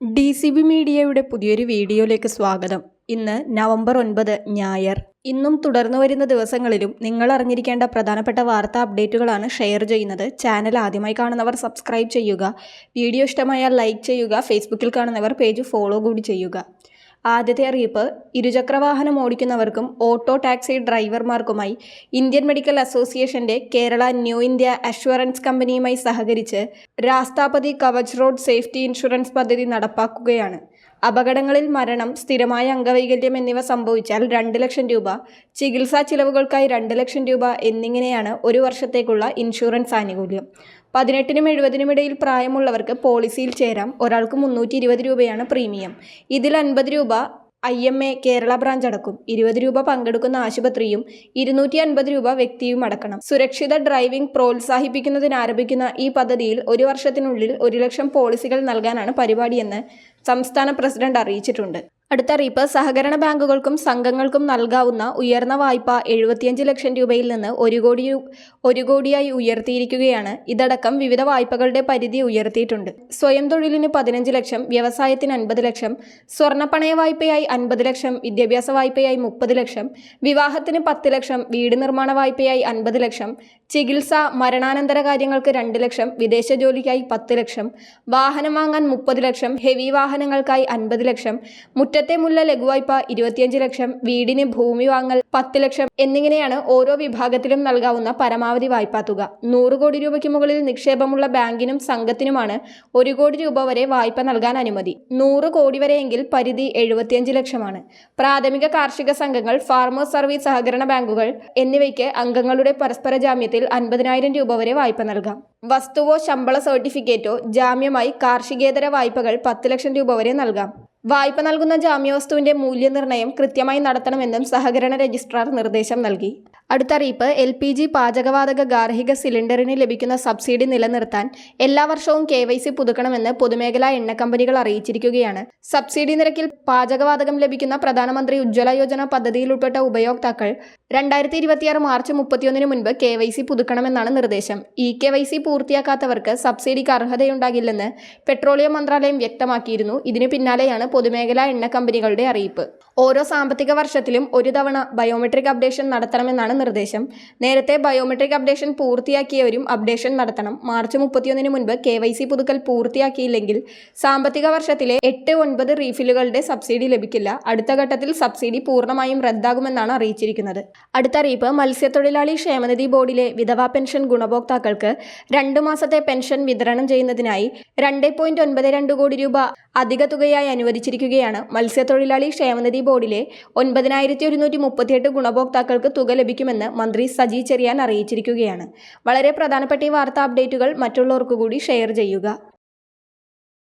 D C B മീഡിയയുടെ പുതിയൊരു വീഡിയോയിലേക്ക് സ്വാഗതം. ഇന്ന് നവംബർ ഒൻപത് ഞായർ. ഇന്നും തുടർന്നു വരുന്ന ദിവസങ്ങളിലും നിങ്ങൾ അറിഞ്ഞിരിക്കേണ്ട പ്രധാനപ്പെട്ട വാർത്താ അപ്ഡേറ്റുകളാണ് ഷെയർ ചെയ്യുന്നത്. ചാനൽ ആദ്യമായി കാണുന്നവർ സബ്സ്ക്രൈബ് ചെയ്യുക. വീഡിയോ ഇഷ്ടമായാൽ ലൈക്ക് ചെയ്യുക. ഫേസ്ബുക്കിൽ കാണുന്നവർ പേജ് ഫോളോ കൂടി ചെയ്യുക. ആദ്യത്തെ അറിയിപ്പ് ഇരുചക്രവാഹനം ഓടിക്കുന്നവർക്കും ഓട്ടോ ടാക്സി ഡ്രൈവർമാർക്കുമായി ഇന്ത്യൻ മെഡിക്കൽ അസോസിയേഷന്റെ കേരള ന്യൂ ഇന്ത്യ അഷ്വറൻസ് കമ്പനിയുമായി സഹകരിച്ച് Rashtrapati Kavach road safety insurance പദ്ധതി നടപ്പാക്കുകയാണ്. അപകടങ്ങളിൽ മരണം സ്ഥിരമായ അംഗവൈകല്യം എന്നിവ സംഭവിച്ചാൽ രണ്ട് ലക്ഷം രൂപ ചികിത്സാ ചിലവുകൾക്കായി രണ്ട് ലക്ഷം രൂപ എന്നിങ്ങനെയാണ് ഒരു വർഷത്തേക്കുള്ള ഇൻഷുറൻസ് ആനുകൂല്യം. പതിനെട്ടിനും എഴുപതിനും ഇടയിൽ പ്രായമുള്ളവർക്ക് പോളിസിയിൽ ചേരാം. ഒരാൾക്ക് മുന്നൂറ്റി ഇരുപത് രൂപയാണ് പ്രീമിയം. ഇതിൽ അൻപത് രൂപ I M A Kerala branch അടക്കും. ഇരുപത് രൂപ പങ്കെടുക്കുന്ന ആശുപത്രിയും ഇരുന്നൂറ്റി അൻപത് രൂപ വ്യക്തിയും അടക്കണം. സുരക്ഷിത ഡ്രൈവിംഗ് പ്രോത്സാഹിപ്പിക്കുന്നതിന് ആരംഭിക്കുന്ന ഈ പദ്ധതിയിൽ ഒരു വർഷത്തിനുള്ളിൽ ഒരു ലക്ഷം പോളിസികൾ നൽകാനാണ് പരിപാടിയെന്ന് സംസ്ഥാന പ്രസിഡന്റ് അറിയിച്ചിട്ടുണ്ട്. അടുത്ത അറിയിപ്പ് സഹകരണ ബാങ്കുകൾക്കും സംഘങ്ങൾക്കും നൽകാവുന്ന ഉയർന്ന വായ്പ എഴുപത്തിയഞ്ച് ലക്ഷം രൂപയിൽ നിന്ന് ഒരു കോടി ഒരു കോടിയായി ഉയർത്തിയിരിക്കുകയാണ്. ഇതടക്കം വിവിധ വായ്പകളുടെ പരിധി ഉയർത്തിയിട്ടുണ്ട്. സ്വയം തൊഴിലിന് പതിനഞ്ച് ലക്ഷം വ്യവസായത്തിന് അൻപത് ലക്ഷം സ്വർണപ്പണയ വായ്പയായി അൻപത് ലക്ഷം വിദ്യാഭ്യാസ വായ്പയായി മുപ്പത് ലക്ഷം വിവാഹത്തിന് പത്ത് ലക്ഷം വീട് നിർമ്മാണ വായ്പയായി അൻപത് ലക്ഷം ചികിത്സ മരണാനന്തര കാര്യങ്ങൾക്ക് രണ്ട് ലക്ഷം വിദേശ ജോലിക്കായി പത്ത് ലക്ഷം വാഹനം വാങ്ങാൻ മുപ്പത് ലക്ഷം ഹെവി വാഹനങ്ങൾക്കായി അൻപത് ലക്ഷം മുറ്റത്തെ മുല്ല ലഘുവായ്പ ഇരുപത്തിയഞ്ച് ലക്ഷം വീടിന് ഭൂമി വാങ്ങൽ പത്ത് ലക്ഷം എന്നിങ്ങനെയാണ് ഓരോ വിഭാഗത്തിലും നൽകാവുന്ന പരമാവധി വായ്പാ തുക. നൂറ് കോടി രൂപയ്ക്ക് മുകളിൽ നിക്ഷേപമുള്ള ബാങ്കിനും സംഘത്തിനുമാണ് ഒരു കോടി രൂപ വരെ വായ്പ നൽകാൻ അനുമതി. നൂറ് കോടി വരെയെങ്കിൽ പരിധി എഴുപത്തിയഞ്ച് ലക്ഷമാണ്. പ്രാഥമിക കാർഷിക സംഘങ്ങൾ ഫാർമേഴ്സ് സർവീസ് സഹകരണ ബാങ്കുകൾ എന്നിവയ്ക്ക് അംഗങ്ങളുടെ പരസ്പര ജാമ്യത്തിൽ അൻപതിനായിരം രൂപ വരെ വായ്പ നൽകാം. വസ്തുവോ ശമ്പള സർട്ടിഫിക്കറ്റോ ജാമ്യമായി കാർഷികേതര വായ്പകൾ പത്ത് ലക്ഷം രൂപ വരെ നൽകാം. വായ്പ നൽകുന്ന ജാമ്യവസ്തുവിന്റെ മൂല്യനിർണയം കൃത്യമായി നടത്തണമെന്നും സഹകരണ രജിസ്ട്രാർ നിർദ്ദേശം നൽകി അടുത്ത അറിയിപ്പ് എൽ പി ജി പാചകവാതക ഗാർഹിക സിലിണ്ടറിന് ലഭിക്കുന്ന സബ്സിഡി നിലനിർത്താൻ എല്ലാ വർഷവും കെ വൈ സി പുതുക്കണമെന്ന് പൊതുമേഖലാ എണ്ണ കമ്പനികൾ അറിയിച്ചിരിക്കുകയാണ്. സബ്സിഡി നിരക്കിൽ പാചകവാതകം ലഭിക്കുന്ന പ്രധാനമന്ത്രി ഉജ്ജ്വല യോജന പദ്ധതിയിൽ ഉൾപ്പെട്ട ഉപയോക്താക്കൾ രണ്ടായിരത്തി ഇരുപത്തിയാറ് മാർച്ച് മുപ്പത്തിയൊന്നിന് മുൻപ് കെ വൈ സി പുതുക്കണമെന്നാണ് നിർദ്ദേശം. ഇ കെ വൈ സി പൂർത്തിയാക്കാത്തവർക്ക് സബ്സിഡിക്ക് അർഹതയുണ്ടാകില്ലെന്ന് പെട്രോളിയം മന്ത്രാലയം വ്യക്തമാക്കിയിരുന്നു. ഇതിനു പിന്നാലെയാണ് പൊതുമേഖലാ എണ്ണ കമ്പനികളുടെ അറിയിപ്പ്. ഓരോ സാമ്പത്തിക വർഷത്തിലും ഒരു തവണ ബയോമെട്രിക് അപ്ഡേഷൻ നടത്തണമെന്നാണ് നിർദ്ദേശം. നേരത്തെ ബയോമെട്രിക് അപ്ഡേഷൻ പൂർത്തിയാക്കിയവരും അപ്ഡേഷൻ നടത്തണം. മാർച്ച് മുപ്പത്തിയൊന്നിന് മുൻപ് കെ വൈ സി പുതുക്കൽ പൂർത്തിയാക്കിയില്ലെങ്കിൽ സാമ്പത്തിക വർഷത്തിലെ എട്ട് ഒൻപത് റീഫില്ലുകളുടെ സബ്സിഡി ലഭിക്കില്ല. അടുത്ത ഘട്ടത്തിൽ സബ്സിഡി പൂർണമായും റദ്ദാകുമെന്നാണ് അറിയിച്ചിരിക്കുന്നത്. അടുത്ത അറിയിപ്പ് മത്സ്യത്തൊഴിലാളി ക്ഷേമനിധി ബോർഡിലെ വിധവാ പെൻഷൻ ഗുണഭോക്താക്കൾക്ക് രണ്ടു മാസത്തെ പെൻഷൻ വിതരണം ചെയ്യുന്നതിനായി രണ്ട് പോയിന്റ് ഒൻപത് രണ്ട് കോടി രൂപ അധിക തുകയായി അനുവദിച്ചിരിക്കുകയാണ്. മത്സ്യത്തൊഴിലാളി ക്ഷേമനിധി ബോർഡിലെ ഒൻപതിനായിരത്തി ഒരുന്നൂറ്റി മുപ്പത്തിയെട്ട് ഗുണഭോക്താക്കൾക്ക് തുക ലഭിക്കുമെന്ന് മന്ത്രി സജി ചെറിയാൻ അറിയിച്ചിരിക്കുകയാണ്. വളരെ പ്രധാനപ്പെട്ട ഈ വാർത്താ അപ്ഡേറ്റുകൾ മറ്റുള്ളവർക്ക് കൂടി ഷെയർ ചെയ്യുക.